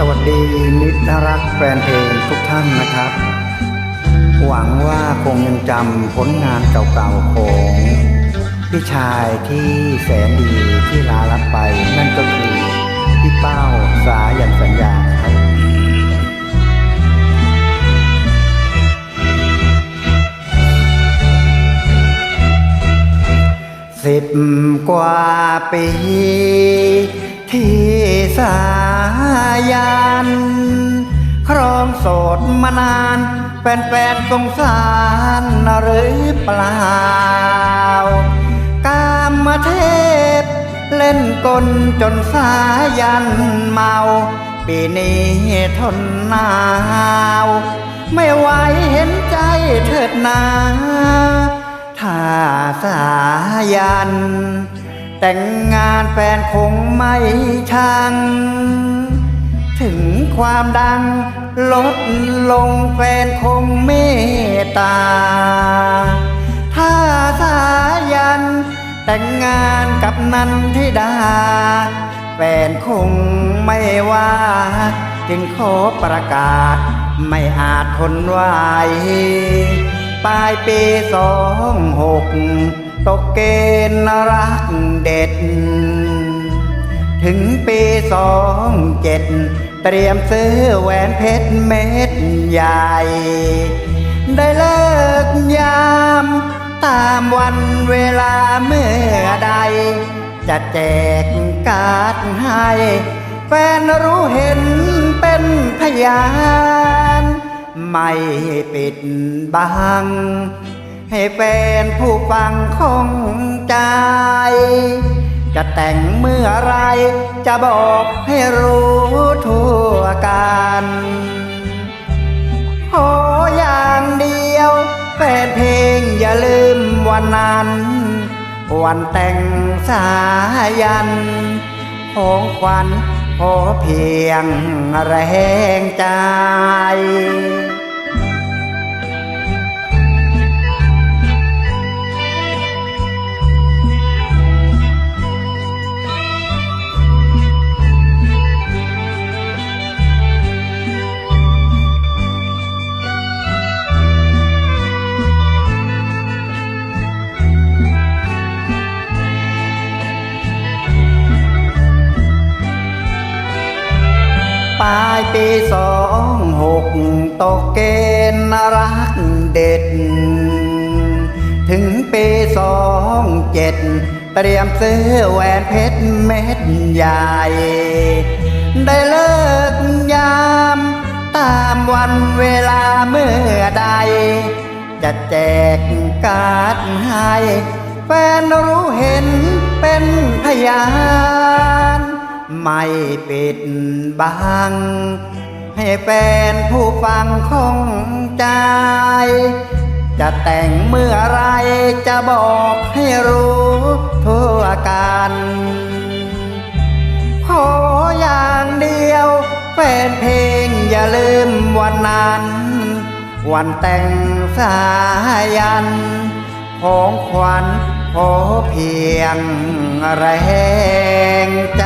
สวัสดีมิตรรักแฟนเพลงทุกท่านนะครับ หวังว่าคงยังจำผลงานเก่าๆของพี่ชายที่แสนดีที่ลาลับไป นั่นก็คือพี่เป้าสายันสัญญาครับสิบกว่าปีที่สา ยันครองโสดมานานแฟนๆสงสารหรือเปล่ากามเทพ เล่นกลจนสายันเมา ปีนี้ทนหนาว ไม่ไหวเห็นใจเถิดนาถ้าสายัน แต่งงานแฟนคงไม่ชังถึง ความดังลดลงแฟนคงเมตตา ถ้าสายัน แต่งงานกับนันทิดา แฟนคงไม่ว่า จึงขอประกาศ ไม่อาจทนไหวปลายปีสองหกตกเกณฑ์รักเด็ด ถึงปีสองเจ็ด เตรียมซื้อแหวนเพชรเม็ดใหญ่ ได้เลิกยาม ตามวันเวลาเมื่อใด จะแจกการ์ดให้ แฟนรู้เห็นเป็นพยาน ไม่ปิดบัง ให้แฟนผู้ฟังคงใจจะแต่งเมื่อไรจะบอกให้รู้ วันนั้น วันแต่งสายันของขวัญขอเพียงแรงใจายปีสองหกตกเกณฑ์รักเด็ด ถึงปีสองเจ็ดเตรียมซื้อแหวนเพชรเม็ดใหญ่ ได้เลิกยาม ตามวันเวลาเมื่อใด จะแจกการ์ดให้ แฟนรู้เห็นเป็นพยาน ไม่ปิดบัง ให้แฟนผู้ฟังคงใจ จะแต่งเมื่อไรจะบอกให้รู้ทั่วกันขออย่างเดียวแฟนเพลงอย่าลืมวันนั้น วันแต่งสายัน ของขวัญขอเพียงแรงใจ